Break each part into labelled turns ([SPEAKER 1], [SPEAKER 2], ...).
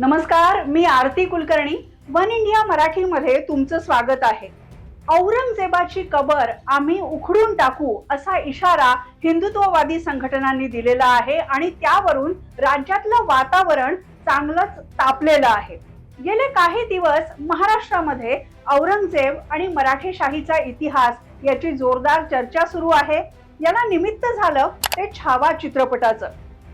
[SPEAKER 1] नमस्कार मी Aarti Kulkarni. One India मराठीमध्ये तुमचं स्वागत आहे. औरंगजेबाची कबर आम्ही उखडून टाकू असा इशारा हिंदुत्ववादी संघटनांनी दिलेला आहे आणि त्यावरून राज्यातलं वातावरण चांगलंच तापलेलं आहे. गेले काही दिवस महाराष्ट्रामध्ये औरंगजेब आणि मराठेशाहीचा इतिहास याची जोरदार चर्चा सुरू आहे. याला निमित्त झालं ते छावा चित्रपटाचं.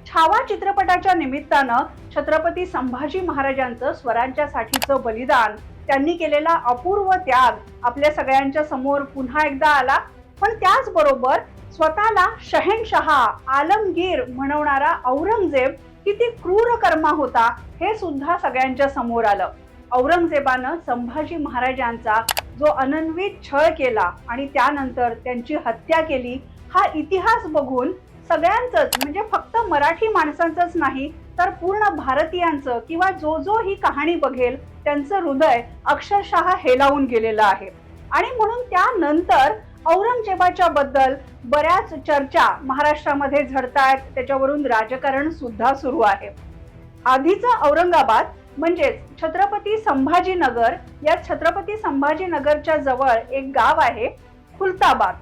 [SPEAKER 1] छावा चित्रपटाच्या निमित्तानं छत्रपती संभाजी महाराजांचं स्वराज्यासाठीचं बलिदान त्यांनी केलेला अपूर्व त्याग आपल्या सगळ्यांच्या समोर पुन्हा एकदा आला. पण त्याचबरोबर स्वतःला शहेनशहा आलमगीर म्हणवणारा औरंगजेब किती क्रूर कर्मा होता हे सुद्धा सगळ्यांच्या समोर आलं. औरंगजेबानं संभाजी महाराजांचा जो अनन्वित छळ केला आणि त्यानंतर त्यांची हत्या केली हा इतिहास बघून सगळ्यांचंच म्हणजे फक्त मराठी माणसांचंच नाही तर पूर्ण भारतीयांचं किंवा जो जो ही कहाणी बघेल त्यांचं हृदय अक्षरशः हेलावून गेलेलं आहे. आणि म्हणून त्यानंतर औरंगजेबाच्या बद्दल बऱ्याच चर्चा महाराष्ट्रामध्ये झडतायत त्याच्यावरून राजकारण सुद्धा सुरू आहे. आधीचं औरंगाबाद म्हणजेच छत्रपती संभाजीनगर या छत्रपती संभाजीनगरच्या जवळ एक गाव आहे खुलताबाद.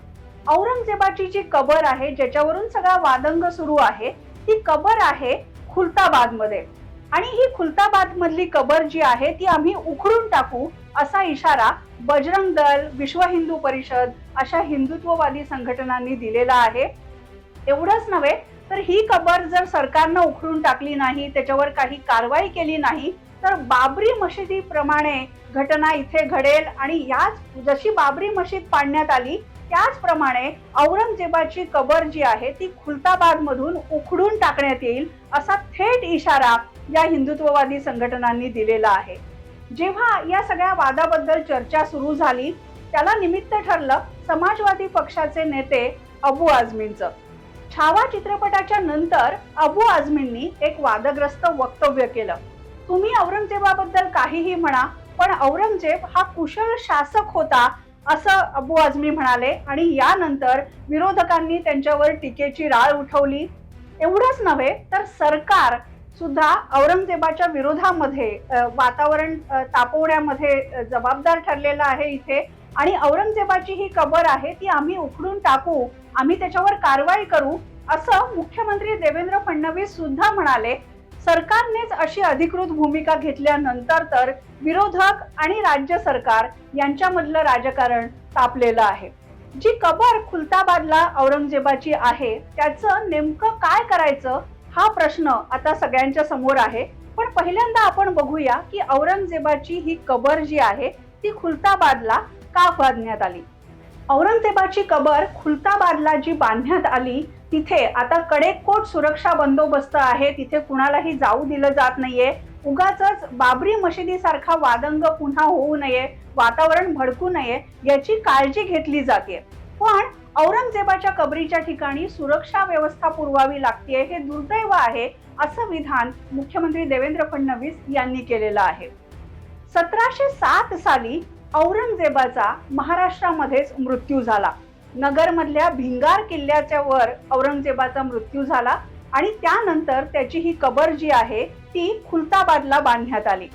[SPEAKER 1] औरंगजेबाची जी कबर आहे ज्याच्यावरून सगळा वादंग सुरू आहे ती कबर आहे खुलताबादमध्ये आणि ही खुलताबाद मधली कबर जी आहे ती आम्ही उखडून टाकू असा इशारा बजरंग दल विश्व हिंदू परिषद अशा हिंदुत्ववादी संघटनांनी दिलेला आहे. एवढंच नव्हे तर ही कबर जर सरकारनं उखडून टाकली नाही त्याच्यावर काही कारवाई केली नाही तर बाबरी मशिदीप्रमाणे घटना इथे घडेल आणि याच जशी बाबरी मशीद पाडण्यात आली त्याचप्रमाणे औरंगजेबाची कबर जी आहे ती खुलताबाद मधून उखडून टाकण्यात येईल असा थेट इशारा या हिंदुत्ववादी संघटनांनी दिलेला आहे. जेव्हा या सगळ्या वादाबद्दल चर्चा सुरू झाली त्याला निमित्त ठरलं समाजवादी पक्षाचे नेते अबू आझमींचं. छावा चित्रपटाच्या नंतर अबू आझमींनी एक वादग्रस्त वक्तव्य केलं. तुम्ही औरंगजेबाबद्दल काहीही म्हणा पण औरंगजेब हा कुशल शासक होता असं अबू आझमी म्हणाले. आणि यानंतर विरोधकांनी त्यांच्यावर टीकेची राळ उठवली. एवढंच नव्हे तर सरकार सुद्धा औरंगजेबाच्या विरोधामध्ये वातावरण तापवण्यामध्ये जबाबदार ठरलेलं आहे इथे. आणि औरंगजेबाची ही कबर आहे ती आम्ही उखडून टाकू आम्ही त्याच्यावर कारवाई करू असं मुख्यमंत्री देवेंद्र फडणवीस सुद्धा म्हणाले. सरकारनेच अशी अधिकृत भूमिका घेतल्यानंतर तर विरोधक आणि राज्य सरकार यांच्यामधलं राजकारण तापलेलं आहे. जी कबर खुलताबादला औरंगजेबाची आहे त्याचं नेमकं काय करायचं हा प्रश्न आता सगळ्यांच्या समोर आहे. पण पहिल्यांदा आपण बघूया की औरंगजेबाची ही कबर जी आहे ती खुलताबादला का बांधण्यात आली? औरंगजेबाची कबर खुलताबादला जी बांधण्यात आली. तिथे आता कडेकोट सुरक्षा बंदोबस्त आहे. तिथे कुणालाही जाऊ दिलं जात नाहीये. उगाच बाबरी मशिदीसारखा वादंग पुन्हा होऊ नये वातावरण भडकू नये याची काळजी घेतली जाते. पण औरंगजेबाच्या कबरीच्या ठिकाणी सुरक्षा व्यवस्था पुरवावी लागते हे दुर्दैव आहे असं विधान मुख्यमंत्री देवेंद्र फडणवीस यांनी केलेलं आहे. सतराशे सात साली औरंगजेबाचा महाराष्ट्रामध्येच मृत्यू झाला. नगरमधल्या भिंगार किल्ल्याच्या वर औरंगजेबाचा मृत्यू झाला आणि त्यानंतर त्याची ही कबर जी आहे ती खुलताबादला बांधण्यात आली.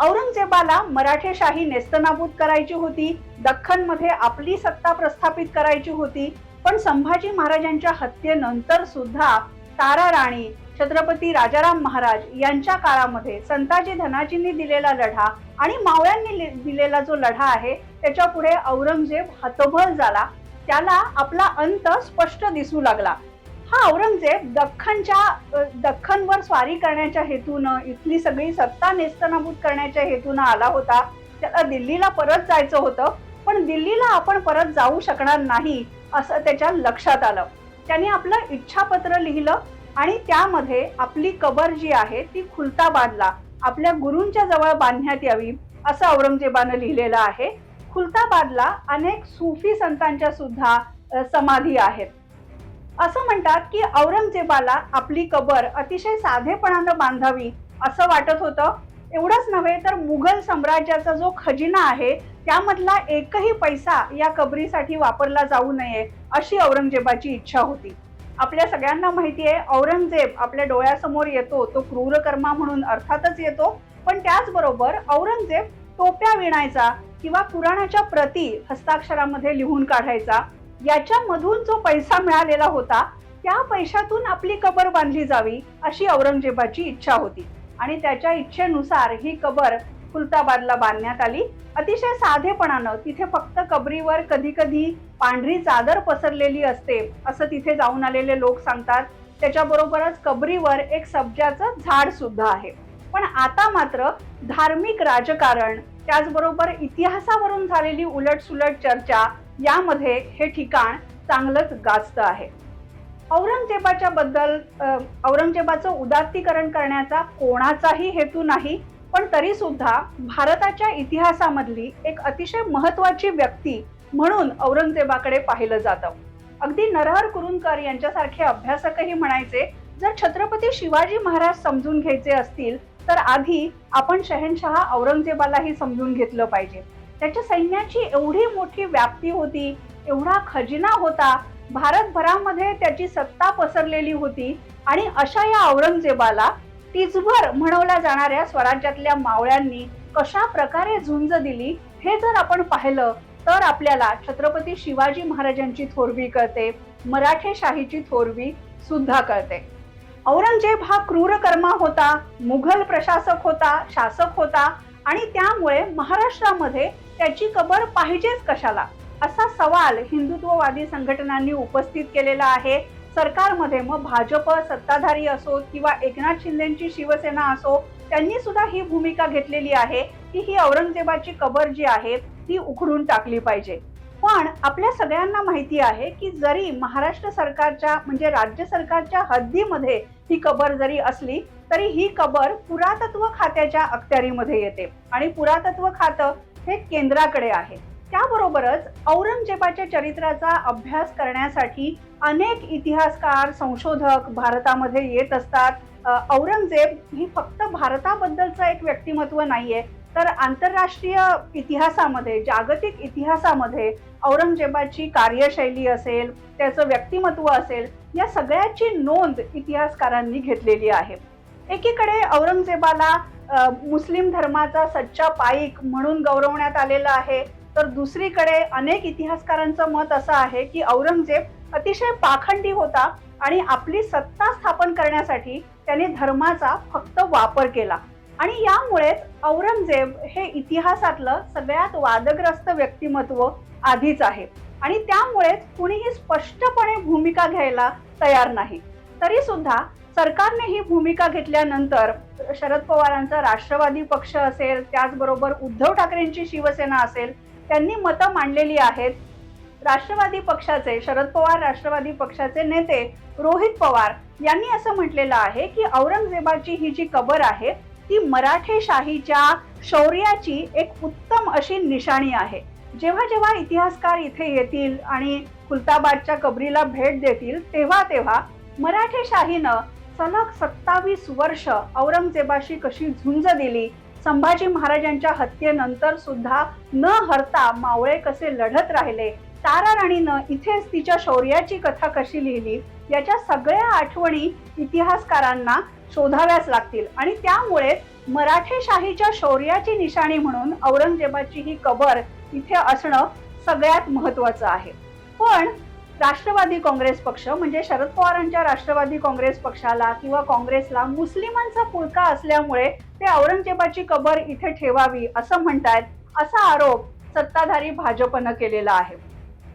[SPEAKER 1] औरंगजेबाला मराठेशाही नेस्तनाबूत करायची होती दख्खनमध्ये आपली सत्ता प्रस्थापित करायची होती पण संभाजी महाराजांच्या हत्येनंतर सुद्धा तारा राणी छत्रपती राजाराम महाराज यांच्या काळामध्ये संताजी धनाजींनी दिलेला लढा आणि मावळ्यांनी दिलेला जो लढा आहे त्याच्या पुढे औरंगजेब हतबल झाला. त्याला आपला अंत स्पष्ट दिसू लागला. हा औरंगजेब दख्खनच्या दख्खनवर स्वारी करण्याच्या हेतूनं इथली सगळी सत्ता नेस्तनाबूत करण्याच्या हेतूनं आला होता. त्याला दिल्लीला परत जायचं होतं पण दिल्लीला आपण परत जाऊ शकणार नाही असं त्याच्या लक्षात आलं. त्यांनी आपलं इच्छापत्र लिहिलं आणि त्यामध्ये आपली कबर जी आहे ती खुलता बांधला. आपल्या गुरूंच्या जवळ बांधण्यात यावी असं औरंगजेबानं लिहिलेलं आहे. खुलताबादला अनेक सुफी संतांच्या सुद्धा समाधी आहेत. असं म्हणतात की औरंगजेबाला आपली कबर अतिशय साधेपणानं बांधावी असं वाटत होतं. एवढंच नव्हे तर मुघल साम्राज्याचा जो खजिना आहे त्यामधला एकही पैसा या कबरीसाठी वापरला जाऊ नये अशी औरंगजेबाची इच्छा होती. आपल्या सगळ्यांना माहिती आहे औरंगजेब आपल्या डोळ्यासमोर येतो तो क्रूरकर्मा म्हणून अर्थातच येतो. पण त्याचबरोबर औरंगजेब टोप्या विणायचा किंवा पुराणाच्या प्रती हस्ताक्षरामध्ये लिहून काढायचा याच्यामधून जो पैसा मिळालेला होता त्या पैशातून आपली कबर बांधली जावी अशी औरंगजेबाची इच्छा होती. आणि त्याच्या इच्छेनुसार ही कबर खुलताबादला बांधण्यात आली. अतिशय साधेपणानं तिथे फक्त कबरीवर कधी कधी पांढरी चादर पसरलेली असते असं तिथे जाऊन आलेले लोक सांगतात. त्याच्याबरोबरच कबरीवर एक सब्जाचं झाड सुद्धा आहे. पण आता मात्र धार्मिक राजकारण त्याचबरोबर इतिहासावरून झालेली उलटसुलट चर्चा यामध्ये हे ठिकाण चांगलंच गाजतं आहे. औरंगजेबाच्या बद्दल औरंगजेबाचं उदात्तीकरण करण्याचा कोणाचाही हेतू नाही पण तरी सुद्धा भारताच्या इतिहासामधली एक अतिशय महत्वाची व्यक्ती म्हणून औरंगजेबाकडे पाहिलं जातं. अगदी नरहर कुरुंकर यांच्यासारखे अभ्यासकही म्हणायचे जर छत्रपती शिवाजी महाराज समजून घ्यायचे असतील तर आधी आपण शहनशहा औरंगजेबालाही समजून घेतलं पाहिजे. त्याच्या सैन्याची एवढी मोठी व्याप्ती होती एवढा खजिना होता भारतभरामध्ये त्याची सत्ता पसरलेली होती आणि अशा या औरंगजेबाला तिजभर म्हणवल्या जाणाऱ्या स्वराज्यातल्या मावळ्यांनी कशा प्रकारे झुंज दिली हे जर आपण पाहिलं तर आपल्याला छत्रपती शिवाजी महाराजांची थोरवी कळते मराठेशाहीची थोरवी सुद्धा कळते. औरंगजेब हा क्रूरकर्मा होता मुघल प्रशासक होता शासक होता आणि त्यामुळे महाराष्ट्रामध्ये त्याची कबर पाहिजेच कशाला? असा सवाल हिंदुत्ववादी संघटनांनी उपस्थित केलेला आहे. सरकारमध्ये मग भाजप सत्ताधारी असो किंवा एकनाथ शिंदेची शिवसेना असो त्यांनी सुद्धा ही भूमिका घेतलेली आहे की ही औरंगजेबाची कबर जी आहे ती उखडून टाकली पाहिजे. पण आपल्या सगळ्यांना माहिती आहे की जरी महाराष्ट्र सरकारच्या म्हणजे राज्य सरकारच्या हद्दीमध्ये ही कबर जरी असली तरी ही कबर पुरातत्व खात्याच्या अखत्यारीमध्ये येते. आणि पुरातत्व खातं हे केंद्राकडे आहे. त्याबरोबरच औरंगजेबाच्या चरित्राचा अभ्यास करण्यासाठी अनेक इतिहासकार संशोधक भारतामध्ये येत असतात. औरंगजेब ही फक्त भारताबद्दलचं एक व्यक्तिमत्व नाहीये तर आंतरराष्ट्रीय इतिहासामध्ये जागतिक इतिहासामध्ये औरंगजेबाची कार्यशैली असेल त्याचं व्यक्तिमत्व असेल या सगळ्याची नोंद इतिहासकारांनी घेतलेली आहे. एकीकडे औरंगजेबाला मुस्लिम धर्माचा सच्चा पाईक म्हणून गौरवण्यात आलेला आहे तर दुसरीकडे अनेक इतिहासकारांचं मत असं आहे की औरंगजेब अतिशय पाखंडी होता आणि आपली सत्ता स्थापन करण्यासाठी त्याने धर्माचा फक्त वापर केला. आणि यामुळेच औरंगजेब हे इतिहासातलं सगळ्यात वादग्रस्त व्यक्तिमत्व आधीच आहे. आणि त्यामुळेच कुणीही स्पष्टपणे भूमिका घ्यायला तयार नाही. तरी सुद्धा सरकारने ही भूमिका घेतल्यानंतर शरद पवारांचा राष्ट्रवादी पक्ष असेल त्याचबरोबर उद्धव ठाकरेंची शिवसेना असेल त्यांनी मतं मांडलेली आहेत. राष्ट्रवादी पक्षाचे शरद पवार राष्ट्रवादी पक्षाचे नेते रोहित पवार यांनी असं म्हटलेलं आहे की औरंगजेबाची ही जी कबर आहे ती मराठेशाहीच्या शौर्याची एक उत्तम अशी निशाणी आहे. जेव्हा जेव्हा इतिहासकार इथे येतील आणि खुलताबादच्या कबरीला भेट देतील तेव्हा तेव्हा मराठेशाहीनं सलग सत्तावीस वर्ष औरंगजेबाशी कशी झुंज दिली संभाजी महाराजांच्या हत्येनंतर सुद्धा न हरता मावळे कसे लढत राहिले तारा राणीनं इथेच तिच्या शौर्याची कथा कशी लिहिली याच्या सगळ्या आठवणी इतिहासकारांना शोधाव्याच लागतील. आणि त्यामुळे मराठेशाहीच्या शौर्याची निशाणी म्हणून औरंगजेबाची ही कबर इथे असणं सगळ्यात महत्वाचं आहे. पण राष्ट्रवादी काँग्रेस पक्ष म्हणजे शरद पवारांच्या राष्ट्रवादी काँग्रेस पक्षाला किंवा काँग्रेसला मुस्लिमांचा पुळका असल्यामुळे ते औरंगजेबाची कबर इथे ठेवावी असं म्हणतायत असा आरोप सत्ताधारी भाजपनं केलेला आहे.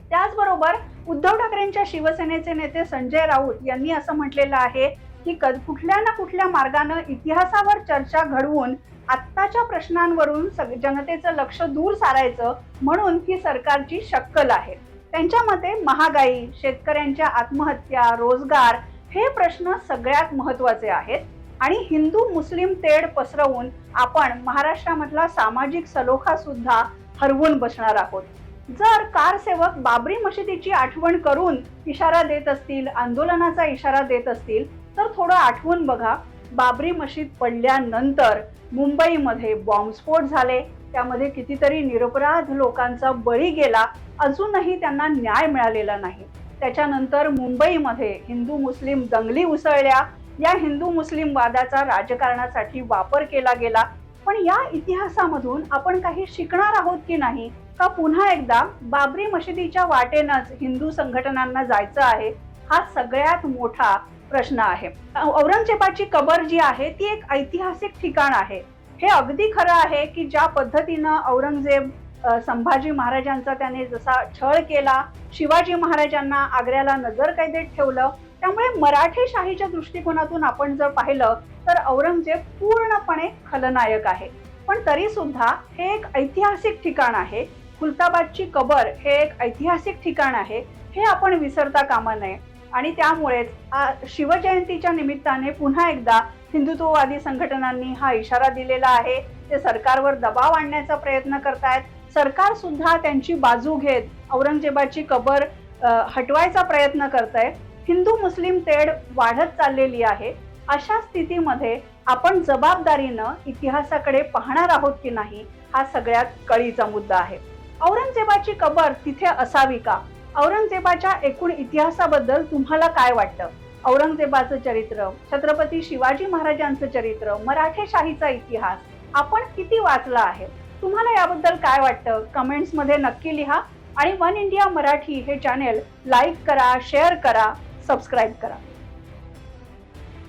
[SPEAKER 1] त्याचबरोबर उद्धव ठाकरेंच्या शिवसेनेचे नेते संजय राऊत यांनी असं म्हटलेलं आहे की क- कुठल्या ना कुठल्या मार्गानं इतिहासावर चर्चा घडवून आत्ताच्या प्रश्नांवरून सग- जनतेचं लक्ष दूर सारायचं म्हणून ही सरकारची शक्कल आहे. त्यांच्या मते महागाई शेतकऱ्यांच्या आत्महत्या रोजगार हे प्रश्न सगळ्यात महत्त्वाचे आहेत. आणि हिंदू मुस्लिम तेढ पसरवून आपण महाराष्ट्रामधला सामाजिक सलोखा सुद्धा हरवून बसणार आहोत. जर कारसेवक बाबरी मशिदीची आठवण करून इशारा देत असतील आंदोलनाचा इशारा देत असतील तर थोडं आठवून बघा. बाबरी मशीद पडल्यानंतर मुंबईमध्ये बॉम्बस्फोट झाले त्यामध्ये कितीतरी निरपराध लोकांचा बळी गेला अजूनही त्यांना न्याय मिळालेला नाही. त्याच्यानंतर मुंबईमध्ये हिंदू मुस्लिम दंगली उसळल्या. या हिंदू मुस्लिम वादाचा राजकारणासाठी वापर केला गेला. पण या इतिहासामधून आपण काही शिकणार आहोत की नाही? का पुन्हा एकदा बाबरी मशिदीच्या वाटेनच हिंदू संघटनांना जायचं आहे? हा सगळ्यात मोठा प्रश्न आहे. औरंगजेबाची कबर जी आहे ती एक ऐतिहासिक ठिकाण आहे. हे अगदी खरं आहे की ज्या पद्धतीनं औरंगजेब संभाजी महाराजांचा त्याने जसा छळ केला शिवाजी महाराजांना आग्र्याला नजर कैदेत ठेवलं त्यामुळे मराठी शाहीच्या दृष्टिकोनातून आपण जर पाहिलं तर औरंगजेब पूर्णपणे खलनायक आहे. पण तरी सुद्धा हे एक ऐतिहासिक ठिकाण आहे. खुलताबादची कबर हे एक ऐतिहासिक ठिकाण आहे. हे आपण विसरता कामा नये. आणि त्यामुळेच शिवजयंतीच्या निमित्ताने पुन्हा एकदा हिंदुत्ववादी संघटनांनी हा इशारा दिलेला आहे. ते सरकारवर दबाव आणण्याचा प्रयत्न करतायत. सरकार सुद्धा त्यांची बाजू घेत औरंगजेबाची कबर हटवायचा प्रयत्न करत आहे हिंदू मुस्लिम तेढ वाढत चाललेली आहे. अशा स्थितीमध्ये आपण जबाबदारीनं इतिहासाकडे पाहणार आहोत की नाही हा सगळ्यात कळीचा मुद्दा आहे. औरंगजेबाची कबर तिथे असावी का? औरंगजेबाच्या एकूण इतिहासाबद्दल तुम्हाला काय वाटतं? औरंगजेबाचं चरित्र छत्रपती शिवाजी महाराजांचं चरित्र मराठेशाहीचा इतिहास आपण किती वाचला आहे? तुम्हाला याबद्दल काय वाटतं? कमेंट्समध्ये नक्की लिहा आणि वन इंडिया मराठी हे चॅनेल लाईक करा शेअर करा सबस्क्राईब करा.